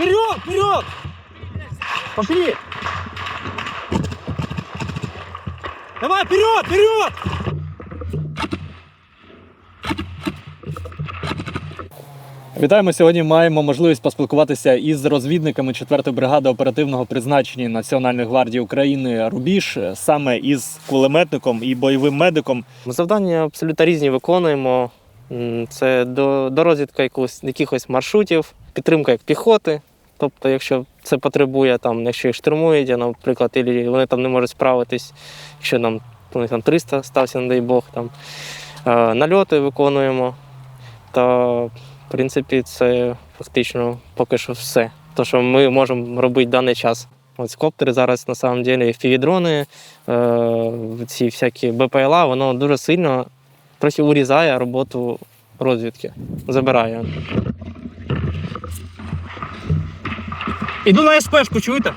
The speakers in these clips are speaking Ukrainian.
Вперед, вперед! Пошли! Давай, вперед, вперед! Вітаємо! Сьогодні маємо можливість поспілкуватися із розвідниками 4-ї бригади оперативного призначення Національної гвардії України Рубіж, саме із кулеметником і бойовим медиком. Ми Завдання абсолютно різні виконуємо. Це до, до розвідки якогось, якихось маршрутів, підтримка як піхоти. Тобто, якщо це потребує, там, якщо їх штурмують, наприклад, і вони там не можуть справитись, якщо нам, там 300 стався, не дай Бог, там, е, нальоти виконуємо. Та, в принципі, це фактично поки що все. те, що ми можемо робити в даний час. Ось коптери зараз на самом деле FPV-дрони, е, ці всякі БПЛА, воно дуже сильно трохи урізає роботу розвідки, забирає. Іду на СПшку, чуєте?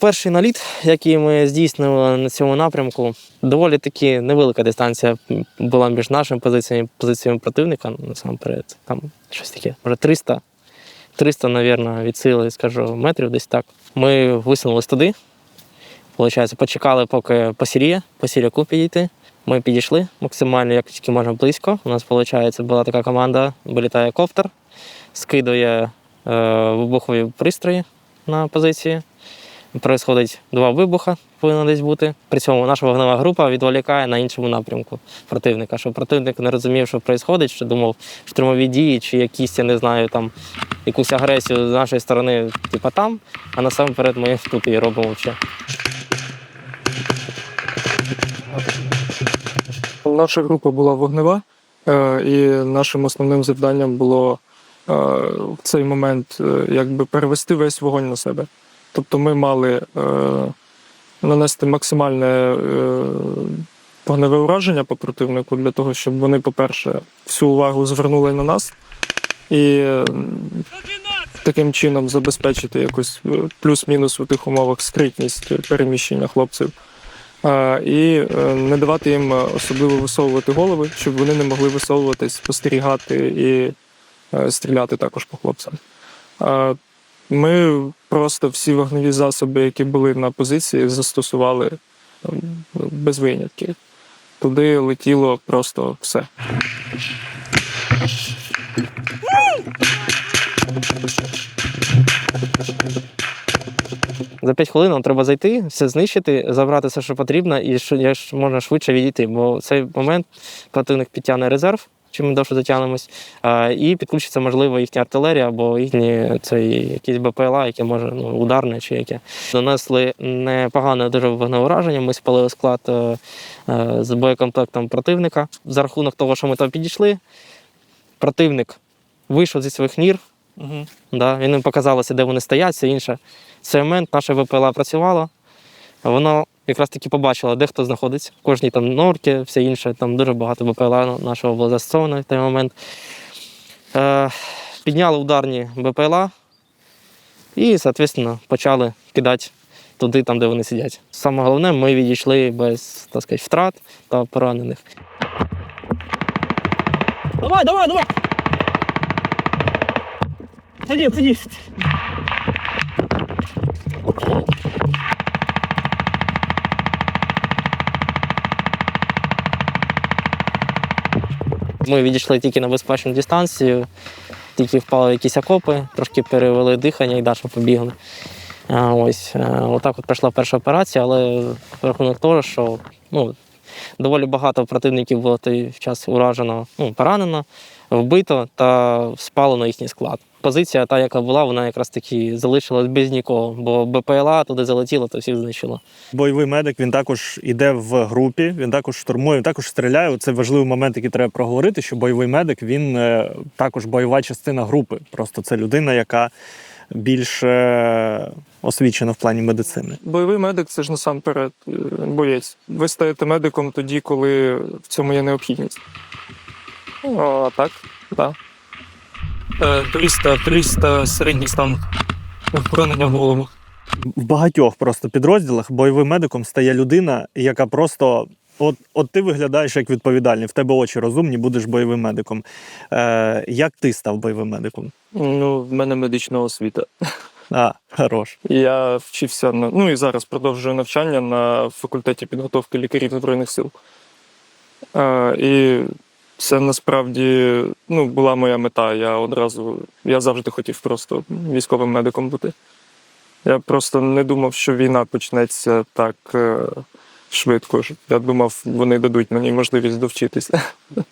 Перший наліт, який ми здійснили на цьому напрямку, доволі таки невелика дистанція була між нашими позиціями і позиціями противника. Насамперед, там щось таке, може 300, 300, мабуть, від сили, скажу, метрів десь так. Ми висунулись туди. Получається, почекали, поки посіріє, по сіряку підійти. Ми підійшли максимально як тільки можна близько. У нас, виходить, була така команда, вилітає коптер, скидує е, вибухові пристрої на позиції. Происходить два вибуха, повинно десь бути. При цьому наша вогнева група відволікає на іншому напрямку противника, щоб противник не розумів, що відбувається, що думав штурмові дії чи якісь, я не знаю, там якусь агресію з нашої сторони, типа там, а насамперед ми тут її робимо ще. Наша група була вогнева, е, і нашим основним завданням було е, в цей момент е, якби перевести весь вогонь на себе. Тобто ми мали нанести максимальне вогневе ураження по противнику для того, щоб вони, по-перше, всю увагу звернули на нас і таким чином забезпечити якусь е, плюс-мінус у тих умовах скритність переміщення хлопців. І е, не давати їм е, особливо висовувати голови, щоб вони не могли висовуватись, спостерігати і е, стріляти також по хлопцям. Ми просто всі вогневі засоби, які були на позиції, застосували без винятків. Туди летіло просто все. За 5 хвилин нам треба зайти, все знищити, забрати все, що потрібно, і що можна швидше відійти. Бо в цей момент противник підтягне резерв, чим ми довше затягнемось, і підключиться, можливо, їхня артилерія або їхні цей, якісь БПЛА, яке може ну, ударне чи яке. Донесли непогане дуже вогневе ураження. Ми спалили склад е, е, з боєкомплектом противника. За рахунок того, що ми там підійшли, противник вийшов зі своїх нір, Угу. Да, він їм показалося, де вони стоять, все інше. В цей момент наша ВПЛА працювала, воно якраз таки побачило, де хто знаходиться. В кожній там норки, все інше, там дуже багато ВПЛА нашого було застосовано в той момент. Е, підняли ударні БПЛА і, соответственно, почали кидати туди, там, де вони сидять. Саме головне, ми відійшли без так сказати, втрат та поранених. Давай, давай, давай! Садись, садись. Ми відійшли тільки на безпечну дистанцію, тільки впали якісь окопи, трошки перевели дихання і далі побігли. Ось е, отак от пройшла перша операція, але рахунок того, що ну, доволі багато противників було той час уражено, ну, поранено, вбито та спалено їхній склад. Позиція, та, яка була, вона якраз таки залишилась без нікого, бо БПЛА туди залетіло, то всіх знищило. Бойовий медик він також іде в групі, він також штурмує, він також стріляє. Це важливий момент, який треба проговорити. Що бойовий медик він е, також бойова частина групи. Просто це людина, яка більш е, освічена в плані медицини. Бойовий медик це ж насамперед е, боєць. Ви стаєте медиком тоді, коли в цьому є необхідність. О, так, так. 300, 300 середній стан поранення в голову. В багатьох просто підрозділах бойовим медиком стає людина, яка просто От, от ти виглядаєш як відповідальний, в тебе очі розумні, будеш бойовим медиком. Е, як ти став бойовим медиком? Ну, в мене медична освіта. А, хорош. Я вчився на ну і зараз продовжую навчання на факультеті підготовки лікарів Збройних сил. Е, і це насправді ну, була моя мета. Я одразу, я завжди хотів просто військовим медиком бути. Я просто не думав, що війна почнеться так е, швидко. Я думав, вони дадуть мені можливість довчитися.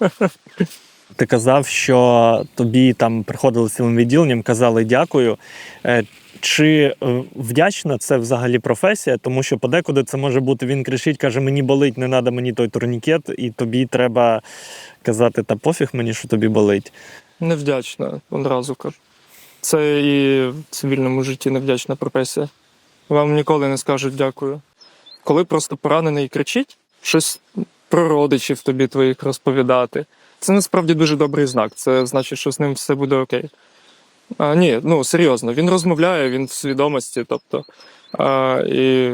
Ти казав, що тобі там приходили цілим відділенням, казали дякую. Е, Чи е, вдячна це взагалі професія? Тому що подекуди це може бути він кричить, каже: мені болить, не треба мені той турнікет, і тобі треба казати, та пофіг мені, що тобі болить. Невдячна, одразу кажу. Це і в цивільному житті невдячна професія. Вам ніколи не скажуть дякую. Коли просто поранений кричить, щось про родичів тобі твоїх розповідати. Це насправді дуже добрий знак. Це значить, що з ним все буде окей. А, ні, ну серйозно, він розмовляє, він в свідомості, тобто, а, і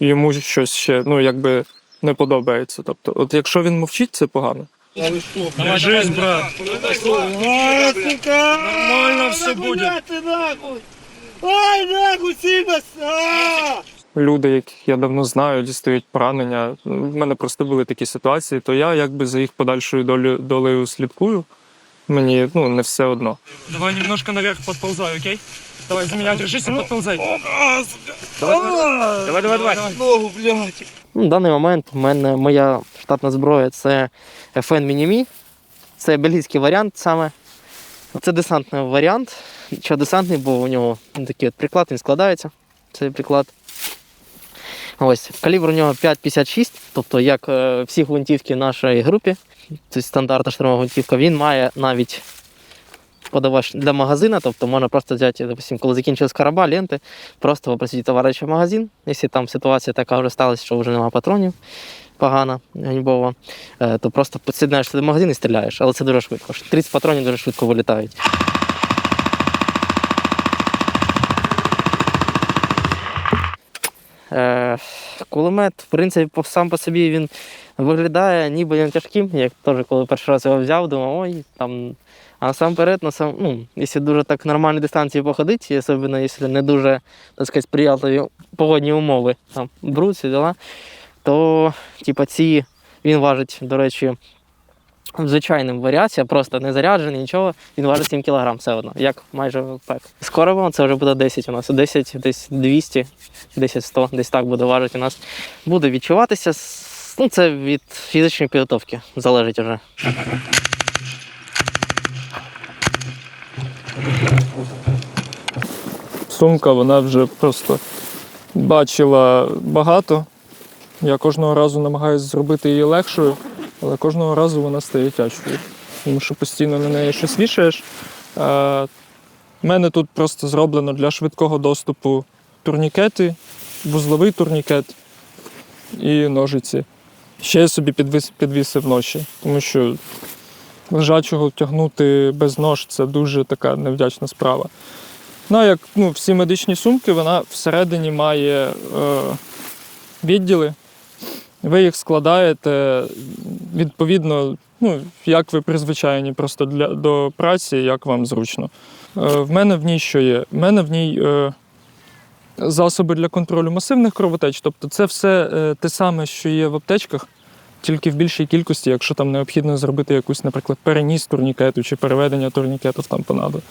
йому щось ще ну, якби не подобається. Тобто, от якщо він мовчить, це погано. Держись, брат. Нормально все буде. Ай, нахуй, Сібас! Люди, яких я давно знаю, дістають поранення. В мене просто були такі ситуації, то я якби за їх подальшою долю, долею слідкую. Мені ну не все одно. Давай немножко наверх подползай, окей? Давай за меня держись и подползай. Давай, давай, давай. Ногу, блядь. Ну, в даний момент в мене моя штатна зброя це FN Minimi. Це бельгійський варіант саме. Це десантний варіант. Що десантний, бо у нього такий от приклад, він складається. Цей приклад. Ось, калібр у нього 5,56, тобто як е, всі гвинтівки нашої групі, це стандартна штурмова гвинтівка, він має навіть подавач для магазина, тобто можна просто взяти, допустим, коли закінчилась кораба, ленти, просто попросити товариша в магазин, якщо там ситуація така вже сталася, що вже немає патронів, погана, ганьбова, е, то просто підсіднаєш туди магазин і стріляєш, але це дуже швидко. 30 патронів дуже швидко вилітають. Кулемет, в принципі, сам по собі він виглядає ніби він тяжким. Як теж коли перший раз його взяв, думав, ой, там. А насамперед, на сам, ну, якщо дуже так нормальні дистанції походити, особливо якщо не дуже, так сказати, сприятливі погодні умови, там, бруд, всі то, типа, ці, він важить, до речі, в звичайному варіація, просто не заряджений, нічого, він важить 7 кг все одно, як майже пек. З коробом це вже буде 10 у нас, 10, десь 200, 10 100, десь так буде важити у нас. Буде відчуватися, ну, це від фізичної підготовки залежить вже. Сумка, вона вже просто бачила багато. Я кожного разу намагаюся зробити її легшою, але кожного разу вона стає тяжкою. Тому що постійно на неї щось вішаєш. У мене тут просто зроблено для швидкого доступу турнікети, вузловий турнікет і ножиці. Ще я собі підвісив ноші, тому що лежачого тягнути без нож це дуже така невдячна справа. Ну, як ну, всі медичні сумки, вона всередині має е, відділи. Ви їх складаєте відповідно, ну, як ви призвичайні просто для, до праці, як вам зручно. Е, в мене в ній що є? В мене в ній е, засоби для контролю масивних кровотеч. Тобто це все е, те саме, що є в аптечках, тільки в більшій кількості, якщо там необхідно зробити якусь, наприклад, переніс турнікету чи переведення турнікету в тампонаду.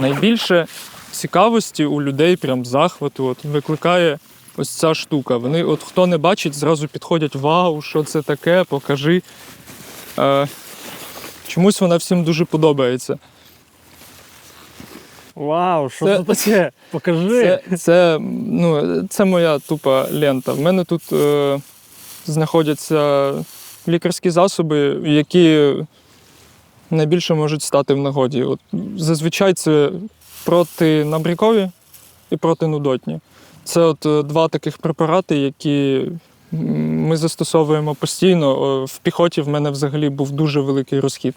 Найбільше цікавості у людей, прям захвату, от викликає ось ця штука. Вони, от хто не бачить, зразу підходять: Вау, що це таке? Покажи. Е, чомусь вона всім дуже подобається. Вау, що Це- це таке? Покажи. Це, це, ну, це моя тупа лента. В мене тут е, знаходяться лікарські засоби, які найбільше можуть стати в нагоді. От, зазвичай це протинабрікові і протинудотні. Це от е, два таких препарати, які ми застосовуємо постійно. В піхоті в мене взагалі був дуже великий розхід.